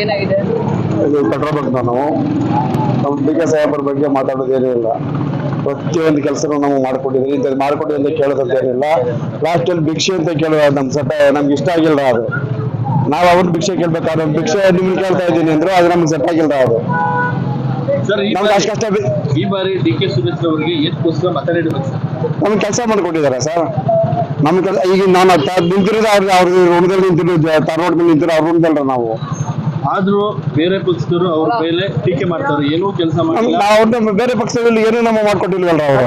ಏನಾಗಿದೆ ಇದು petrol bunk ನಾವು ನಮ್ಮ ಡಿ ಕೆ ಸಾಹೇಬ್ರ ಬಗ್ಗೆ ಮಾತಾಡೋದೇನೂ ಇಲ್ಲ ಪ್ರತಿಯೊಂದು ಕೆಲಸನೂ ನಾವು ಮಾಡ್ಕೊಟ್ಟಿದ್ದೀವಿ ಇಂಥದ್ದು ಮಾಡ್ಕೊಡಿ ಅಂತ ಕೇಳೋದಂತೇನಿಲ್ಲ ಲಾಸ್ಟಲ್ಲಿ ಭಿಕ್ಷೆ ಅಂತ ಕೇಳುವ ನಮ್ಮ ಸಟ ನಮ್ಗೆ ಇಷ್ಟ ಆಗಿಲ್ಲ ಅದು ನಾವು ಅವ್ರ ಭಿಕ್ಷೆ ಕೇಳ್ಬೇಕಾದ್ರೆ ಭಿಕ್ಷೆ ನಿಮ್ಗೆ ಕೇಳ್ತಾ ಇದ್ದೀನಿ ಅಂದ್ರು ಅದು ನಮ್ಗೆ ಸೆಟ್ ಆಗಿಲ್ಲ ಅದು ನಮ್ಗೆ ಅಷ್ಟು ಕಷ್ಟ ಈ ಬಾರಿ ಡಿ ಕೆ ಸುರೇಶ್ ಅವರಿಗೆ ನಮ್ಗೆ ಕೆಲಸ ಮಾಡ್ಕೊಟ್ಟಿದ್ದಾರೆ ಸರ್ ನಮ್ಗೆ ಈಗ ನಾನು ನಿಂತಿರೋದು ಅವ್ರ ಅವ್ರ ಋಣದಲ್ಲಿ ನಿಂತಿರೋದು ತಾರ್ವಾಡ್ ಮೇಲೆ ನಿಂತಿರೋ ಅವ್ರ ಋಣದಲ್ರ ನಾವು ಆದ್ರೂ ಬೇರೆ ಪಕ್ಷದವರು ಅವ್ರ ಮೇಲೆ ಟೀಕೆ ಮಾಡ್ತಾರೆ. ಏನೂ ಕೆಲಸ ಮಾಡಿಲ್ಲ ನಾವು ಬೇರೆ ಪಕ್ಷದಲ್ಲಿ ಏನೂ ನಮ್ಮ ಮಾಡ್ಕೊಟ್ಟಿಲ್ವಲ್ಲ ಅವರು?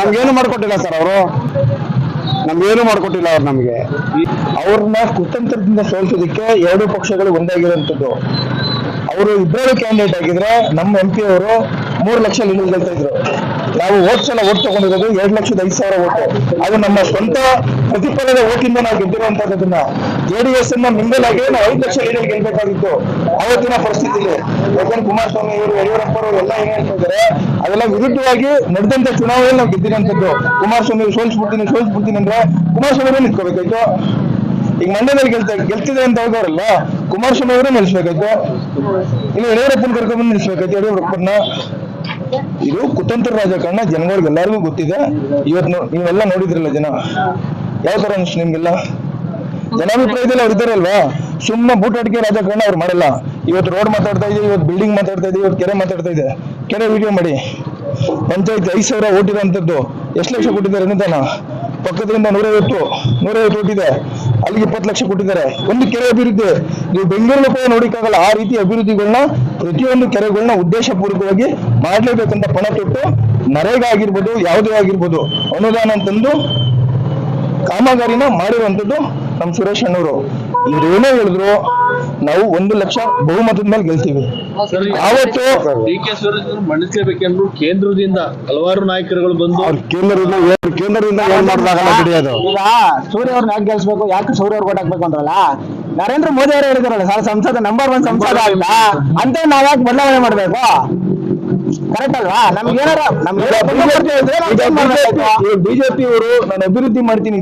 ನಮ್ಗೇನು ಮಾಡ್ಕೊಟ್ಟಿಲ್ಲ ಸರ್ ಅವರು? ನಮ್ಗೇನು ಮಾಡ್ಕೊಟ್ಟಿಲ್ಲ ಅವ್ರು ನಮಗೆ. ಅವ್ರನ್ನ ಕುತಂತ್ರದಿಂದ ಸೋಲ್ಸೋದಕ್ಕೆ ಎರಡು ಪಕ್ಷಗಳು ಒಂದಾಗಿರುವಂಥದ್ದು ಅವರು ಇಬ್ಬರು ಕ್ಯಾಂಡಿಡೇಟ್ ಆಗಿದ್ರೆ ನಮ್ಮ ಎಂ ಪಿ ಅವರು ಮೂರು ಲಕ್ಷ ಲೀಡ್ ಗೆಲ್ತಾ ಇದ್ರು ನಾವು ಓಟ್ಸ್ ಎಲ್ಲ ಓಟ್ ತಗೊಂಡಿರೋದು ಎರಡು ಲಕ್ಷದ ಐದು ಸಾವಿರ ಓಟು ಅದು ನಮ್ಮ ಸ್ವಂತ ಪ್ರತಿಫಲದ ಓಟಿಂದ ನಾವು ಗೆದ್ದಿರುವಂತದ್ದನ್ನ ಜೆ ಡಿ ಎಸ್ ಅನ್ನ ಮುಂಬೈಲಾಗಿ ನಾವು ಐದು ಲಕ್ಷ ಲೀಡರ್ ಗೆಲ್ಬೇಕಾಗಿತ್ತು. ಅವತ್ತಿನ ಪರಿಸ್ಥಿತಿಲಿ ಯಾಕಂದ್ರೆ ಕುಮಾರಸ್ವಾಮಿ ಅವರು, ಯಡಿಯೂರಪ್ಪ ಅವರು ಎಲ್ಲ ಏನ್ ಹೇಳ್ತಾ ಇದಾರೆ ಅದೆಲ್ಲ ವಿರುದ್ಧವಾಗಿ ನಡೆದಂತ ಚುನಾವಣೆಯಲ್ಲಿ ನಾವು ಗೆದ್ದಿರೋಂಥದ್ದು ಕುಮಾರಸ್ವಾಮಿ ಸೋಲ್ಸ್ ಬಿಡ್ತೀನಿ ಅಂದ್ರೆ ಕುಮಾರಸ್ವಾಮಿ ನಿಂತ್ಕೋಬೇಕಾಯ್ತು. ಈಗ ಮಂಡ್ಯದಲ್ಲಿ ಗೆಲ್ತಾ ಗೆಲ್ತಿದೆ ಅಂತ ಹೋದವರಲ್ಲ ಕುಮಾರಸ್ವಾಮಿ ಅವರೇ ನಿಲ್ಸ್ಬೇಕಾಯ್ತು ಇಲ್ಲಿ ಯಡಿಯೂರಪ್ಪನ ಕರ್ಕೊಂಡ್ಬಂದು ನಿಲ್ಸ್ಬೇಕಾಯ್ತು ಯಡಿಯೂರಪ್ಪನ ಇದು ಕುತಂತ್ರ ರಾಜಕಾರಣ, ಜನಗಳಿಗೆ ಎಲ್ಲರಿಗೂ ಗೊತ್ತಿದೆ. ಇವತ್ತು ನೀವೆಲ್ಲ ನೋಡಿದ್ರಲ್ಲ ಜನ? ಯಾವ ತರ ಅನಿಸ್ತು ನಿಮ್ಗೆಲ್ಲ? ಜನಾಭಿಪ್ರಾಯದಲ್ಲಿ ಅವ್ರು ಇದ್ದಾರಲ್ವಾ? ಸುಮ್ಮನೆ ಬೂಟಾಟಿಕೆ ರಾಜಕಾರಣ ಅವ್ರು ಮಾಡಲ್ಲ. ಇವತ್ತು ರೋಡ್ ಮಾತಾಡ್ತಾ ಇದೆ, ಇವತ್ತು ಬಿಲ್ಡಿಂಗ್ ಮಾತಾಡ್ತಾ ಇದೆ, ಇವತ್ತು ಕೆರೆ ಮಾತಾಡ್ತಾ ಇದೆ. ಕೆರೆ ವಿಡಿಯೋ ಮಾಡಿ. ಪಂಚಾಯತ್ ಐದು ಸಾವಿರ ಓಟಿರೋಂಥದ್ದು ಎಷ್ಟು ಲಕ್ಷ ಕೊಟ್ಟಿದ್ದಾರೆ ಅನುದಾನ? ಪಕ್ಕದಿಂದ ನೂರೈವತ್ತು ನೂರೈವತ್ತು ಓಟಿದೆ. ಅಲ್ಲಿಗೆ ಇಪ್ಪತ್ತು ಲಕ್ಷ ಕೊಟ್ಟಿದ್ದಾರೆ. ಒಂದು ಕೆರೆ ಅಭಿವೃದ್ಧಿ. ನೀವು ಬೆಂಗಳೂರು ಕೂಡ ನೋಡಿಕ್ಕಾಗಲ್ಲ, ಆ ರೀತಿ ಅಭಿವೃದ್ಧಿಗಳನ್ನ ಪ್ರತಿಯೊಂದು ಕೆರೆಗಳನ್ನ ಉದ್ದೇಶಪೂರ್ವಕವಾಗಿ ಮಾಡಲೇಬೇಕಂತ ಪಣ ತೊಟ್ಟು ನರೇಗಾ ಆಗಿರ್ಬೋದು ಯಾವುದೇ ಆಗಿರ್ಬೋದು, ಅನುದಾನ ಅಂತಂದು ಕಾಮಗಾರಿನ ಮಾಡಿರುವಂಥದ್ದು ನಮ್ಮ ಸುರೇಶ್ ಅಣ್ಣವರು. ಇವ್ರು ಏನೇ ಹೇಳಿದ್ರು ನಾವು ಒಂದು ಲಕ್ಷ ಬಹುಮತದ ಮೇಲೆ ಗೆಲ್ತೀವಿ. ಅವತ್ತು ಡಿ ಕೆ ಮಂಡಿಸಲೇಬೇಕೆಂದ್ರು ಕೇಂದ್ರದಿಂದ ಹಲವಾರು ನಾಯಕರುಗಳು ಬಂದು ಕೇಂದ್ರದಿಂದ ಕೇಂದ್ರದಿಂದ ಏನ್ ಮಾಡೋದಾಗಲ್ಲ ಬಿಡಿ ಅದು. ಈಗ ಸೂರ್ಯ ಅವ್ರನ್ನ ಯಾಕೆ ಗೆಲ್ಸ್ಬೇಕು? ಯಾಕೆ ಸೂರ್ಯ ಅವ್ರಿಗೆ ಹಾಕ್ಬೇಕು ಅಂದ್ರಲ್ಲ? ನರೇಂದ್ರ ಮೋದಿ ಅವರು ಹೇಳಿದಾರಲ್ಲ ಸರ್ ಸಂಸದ ನಂಬರ್ ಒನ್ ಸಂಸದ ಆಗಿಲ್ಲ ಅಂತ ನಾವ್ ಯಾಕೆ ಬದಲಾವಣೆ ಮಾಡ್ಬೇಕು? ಕರೆಕ್ಟ್ ಅಲ್ವಾ? ನಮ್ಗೆ ಏನಾರ ನಮ್ಗೆ ಬಿಜೆಪಿ ಅವರು ನಾನು ಅಭಿವೃದ್ಧಿ ಮಾಡ್ತೀನಿ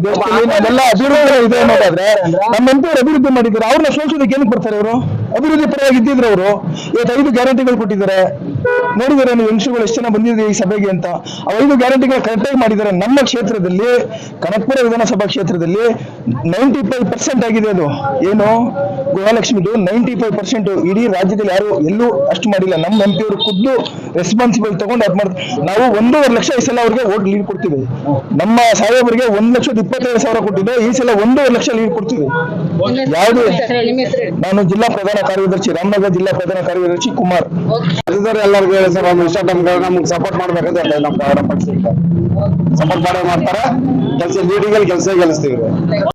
ನಾನೆಲ್ಲ ಅಭಿವೃದ್ಧಿ ಇದೆ ಅನ್ನೋದಾದ್ರೆ ನಮ್ಮಂತವ್ರು ಅಭಿವೃದ್ಧಿ ಮಾಡಿದ್ದಾರೆ. ಅವ್ರನ್ನ ಸೋಲ್ಸೋದಕ್ಕೆ ಏನಕ್ಕೆ ಬರ್ತಾರೆ ಅವರು ಅಭಿವೃದ್ಧಿ ಪರವಾಗಿ ಇದ್ದಿದ್ರು ಅವರು ಇವತ್ತು ಐದು ಗ್ಯಾರಂಟಿಗಳು ಕೊಟ್ಟಿದ್ದಾರೆ. ನೋಡಿದರೆ ನೀವು ಹೆಂಗಸುಗಳು ಎಷ್ಟು ಜನ ಬಂದಿದೆ ಈ ಸಭೆಗೆ ಅಂತ. ಅವರಿಗೂ ಗ್ಯಾರಂಟಿಗಳು ಕರೆಕ್ಟಾಗಿ ಮಾಡಿದ್ದಾರೆ ನಮ್ಮ ಕ್ಷೇತ್ರದಲ್ಲಿ, ಕನಕಪುರ ವಿಧಾನಸಭಾ ಕ್ಷೇತ್ರದಲ್ಲಿ ನೈಂಟಿ ಫೈವ್ ಪರ್ಸೆಂಟ್ ಆಗಿದೆ ಅದು. ಏನು? ಗೃಹಲಕ್ಷ್ಮಿದು ನೈಂಟಿ ಫೈವ್ ಪರ್ಸೆಂಟ್ ಇಡೀ ರಾಜ್ಯದಲ್ಲಿ ಯಾರು ಎಲ್ಲೂ ಅಷ್ಟು ಮಾಡಿಲ್ಲ. ನಮ್ಮ ಎಂ ಪಿ ಅವರು ಖುದ್ದು ರೆಸ್ಪಾನ್ಸಿಬಲ್ ತಗೊಂಡು ಅದ್ ಮಾಡ್ತಾರೆ. ನಾವು ಒಂದೂವರೆ ಲಕ್ಷ ಈ ಸಲ ಅವ್ರಿಗೆ ಓಟ್ ಲೀಡ್ ಕೊಡ್ತೀವಿ. ನಮ್ಮ ಸಾಹೇಬರಿಗೆ ಒಂದ್ ಲಕ್ಷದ ಇಪ್ಪತ್ತೈದು ಸಾವಿರ ಕೊಟ್ಟಿದ್ದೆ. ಈ ಸಲ ಒಂದೂವರೆ ಲಕ್ಷ ಲೀಡ್ ಕೊಡ್ತೀವಿ. ಯಾವುದು? ನಾನು ಜಿಲ್ಲಾ ಪ್ರಧಾನ ಕಾರ್ಯದರ್ಶಿ, ರಾಮನಗರ ಜಿಲ್ಲಾ ಪ್ರಧಾನ ಕಾರ್ಯದರ್ಶಿ ಕುಮಾರ್. ಎಲ್ಲರಿಗೂ. ಸರ್, ಒಂದು ಇಷ್ಟ ನಮ್ಗೆ ಸಪೋರ್ಟ್ ಮಾಡ್ಬೇಕಂತ ನಮ್ಮ ಪಕ್ಷ ಸಪೋರ್ಟ್ ಮಾಡೇ ಮಾಡ್ತಾರೆ? ಕೆಲಸ ಲೀಡಿಂಗಲ್ಲಿ ಕೆಲಸ ಗೆಲ್ಲಿಸ್ತೀವಿ.